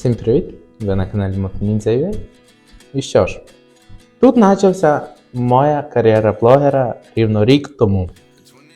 Всім привіт! Ви на каналі Motoninja.ua. І що ж, тут почався моя кар'єра блогера рівно рік тому.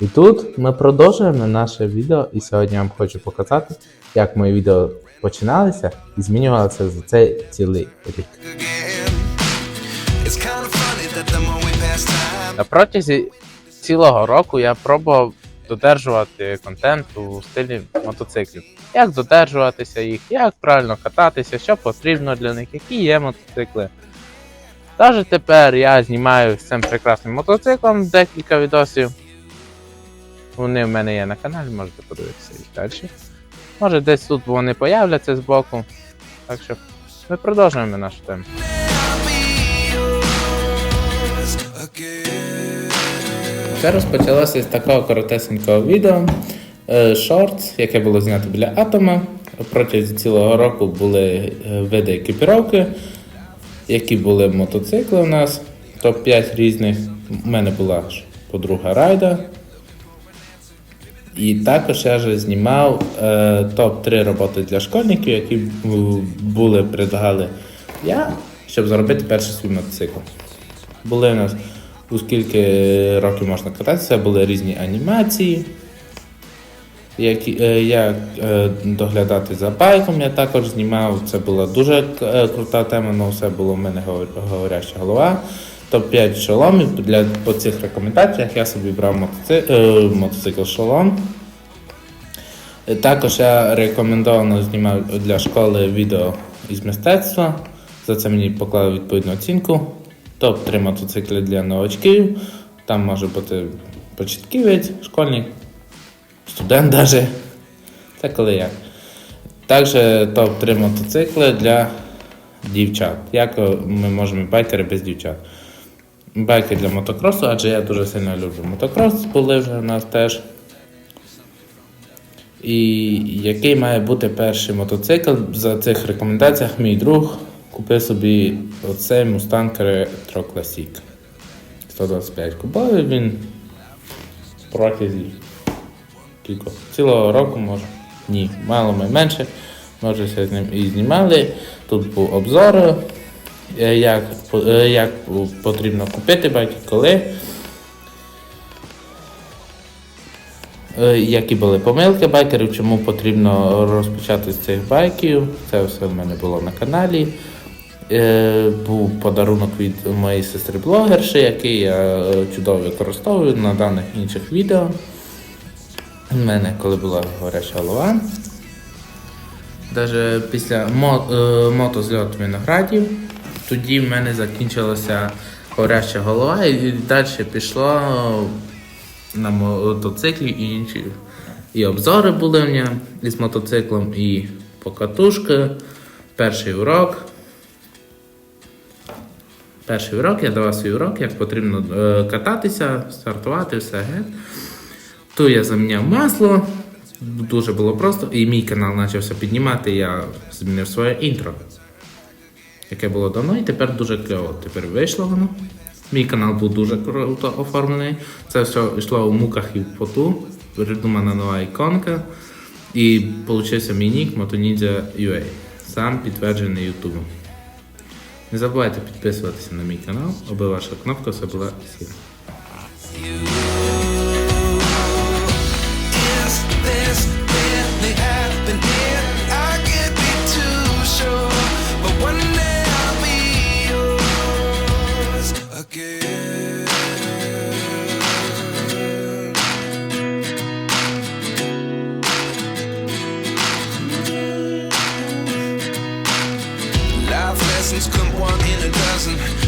І тут ми продовжуємо наше відео, і сьогодні я вам хочу показати, як мої відео починалися і змінювалися за цей цілий рік. На протязі цілого року я пробував додержувати контент у стилі мотоциклів. Як додержуватися їх, як правильно кататися, що потрібно для них, які є мотоцикли. Даже тепер я знімаю з цим прекрасним мотоциклом декілька відосів. Вони в мене є на каналі, можете подивитися їх далі. Може десь тут вони появляться збоку. Так що ми продовжуємо нашу тему. Все розпочалося з такого коротесенького відео. е, Шортс, яке було знято біля атома. Протягом цілого року були е, види екіпіровки, які були мотоцикли у нас. Топ-5 різних. У мене була подруга Райда. І також я вже знімав е, топ-3 роботи для школьників, які були предлагали я, щоб заробити перший свій мотоцикл. Були у нас у скільки років можна кататися, були різні анімації. Як, е, як е, доглядати за байком, я також знімав. Це була дуже е, крута тема, але все було в мене говор- говоряща голова. Топ-5 шоломів для по цих рекомендаціях я собі брав мотоцикл, мотоцикл шолом. Також я рекомендовано знімав для школи відео із мистецтва. За це мені поклали відповідну оцінку. Топ-3 мотоцикли для новачків. Там може бути початківець, школьник, студент даже. Це коли як. Також топ-3 мотоцикли для дівчат. Як е, ми можемо байкери без дівчат? Байки для мотокросу, адже я дуже сильно люблю мотокрос, були вже в нас теж. І який має бути перший мотоцикл? За цих рекомендаціях мій друг купив собі оцей Mustang Retro Classic. 125 кубовий він протязі кілько цілого року може. Ні, мало ми менше. Може все з ним і знімали. Тут був обзор, е, як, е, як потрібно купити байки, коли. Е, Які були помилки байкерів, чому потрібно розпочати з цих байків. Це все в мене було на каналі. Е, Був подарунок від моєї сестри блогерші, який я е, чудово використовую на даних інших відео. У мене коли була горяча голова. Даже після е, мотозльоту виноградів, тоді в мене закінчилася горяча голова і далі пішло на мотоциклі і інші. І обзори були в мене із мотоциклом, і покатушки. Перший урок. Перший урок, я давав свій урок, як потрібно е, кататися, стартувати, все геть. Тут я заміняв масло, дуже було просто, і мій канал почався піднімати, я змінив своє інтро, яке було давно, і тепер дуже кльово. Тепер вийшло воно. Мій канал був дуже круто оформлений. Це все йшло у муках і в поту. Придумана нова іконка. І получився мій нік Motoninja.ua. Сам підтверджений Ютубом. Не забувайте підписуватися на мій канал, аби ваша кнопка все була сіра.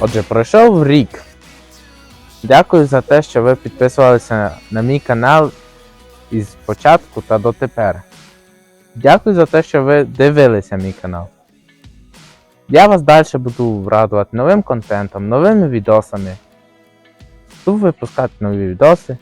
Отже, пройшов рік. Дякую за те, що ви підписувалися на мій канал із початку та дотепер. Дякую за те, що ви дивилися мій канал. Я вас далі буду радувати новим контентом, новими відосами. Буду випускати нові відоси.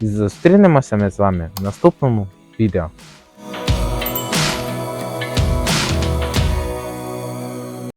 І зустрінемося ми з вами в наступному відео.